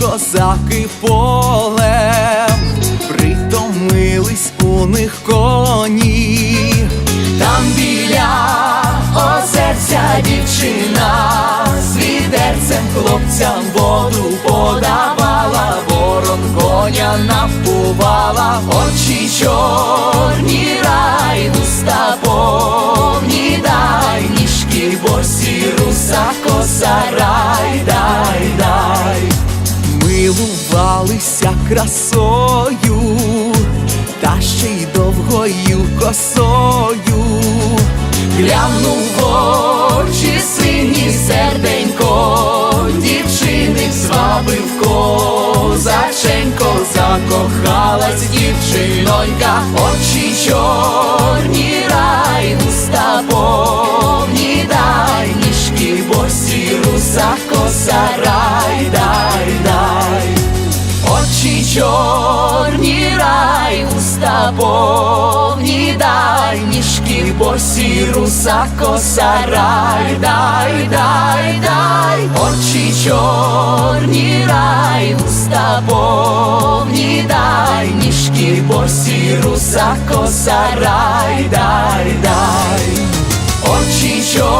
козаки полем, притомились у них коні, там біля озерця дівчина з хлопцям воду подавала, ворон коня напувала, очі чорні рай, уста повні дай, ніжки босі, руса красою, та ще й довгою косою, глянув в очі сині серденько, дівчини звабив козаченько, закохалась дівчинонька, очі чорні рай, уста повні дай, ніжки босі, руса коса, Очі чорні рай, уста повні дай, ніжки босі, руса коса, рай, дай, дай, дай, очі чорні рай, уста повні дай, ніжки босі, руса коса, рай, дай, дай. Очі чорні